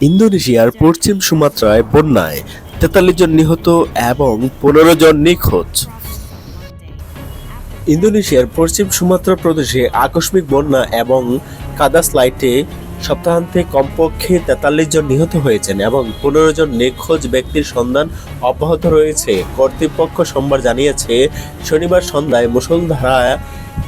ইন্দোনেশিয়ার পশ্চিম সুমাত্রায় বন্যায় তেতাল্লিশ জন নিহত এবং পনেরো জন নিখোঁজ। ইন্দোনেশিয়ার পশ্চিম সুমাত্রা প্রদেশে আকস্মিক বন্যা এবং কাদা স্লাইটে সপ্তাহান্তে কমপক্ষে তেতাল্লিশ জন নিহত হয়েছেন এবং পনেরো জন নিখোঁজ ব্যক্তির সন্ধান অব্যাহত রয়েছে। কর্তৃপক্ষ সোমবার জানিয়েছে, শনিবার সন্ধ্যায় মুসলধারা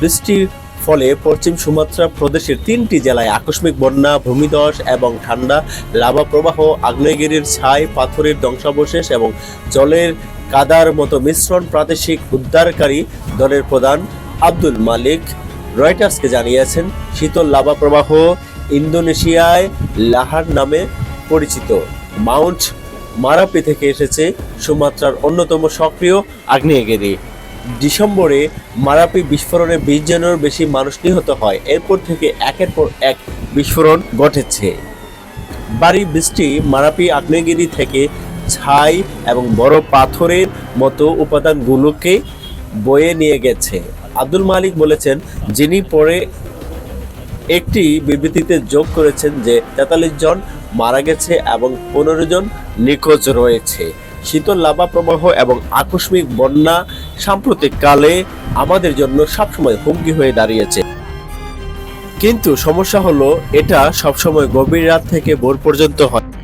বৃষ্টির ফলে পশ্চিম সুমাত্রা প্রদেশের তিনটি জেলায় আকস্মিক বন্যা, ভূমিধস এবং ঠান্ডা, লাভা প্রবাহ, আগ্নেয়গিরির ছাই, পাথরের ধ্বংসাবশেষ এবং জলের কাদার মতো মিশ্রণ প্রাদেশিক উদ্ধারকারী দলের প্রধান আব্দুল মালিক রয়টার্সকে জানিয়েছেন, শীতল লাভা প্রবাহ ইন্দোনেশিয়ায় লাহার নামে পরিচিত। মাউন্ট মারাপি থেকে এসেছে সুমাত্রার অন্যতম সক্রিয় আগ্নেয়গিরি। ডিসেম্বরে মারাপি বিস্ফোরণে বিশ জনেরও বেশি মানুষ নিহত হয়। এরপর থেকে একের পর এক বিস্ফোরণ ঘটেছে। বাড়ি বৃষ্টি মারাপি আগ্নেয়গিরি থেকে ছাই এবং বড় পাথরের মতো উপাদানগুলোকে বয়ে নিয়ে গেছে। আব্দুল মালিক বলেছেন, যিনি পরে একটি বিবৃতিতে যোগ করেছেন যে তেতাল্লিশ জন মারা গেছে এবং পনেরো জন নিখোঁজ রয়েছে। শীতল লাভা প্রবাহ এবং আকস্মিক বন্যা সাম্প্রতিক কালে আমাদের জন্য সবসময় হুমকি হয়ে দাঁড়িয়েছে। কিন্তু সমস্যা হলো, এটা সবসময় গভীর রাত থেকে ভোর পর্যন্ত হয়।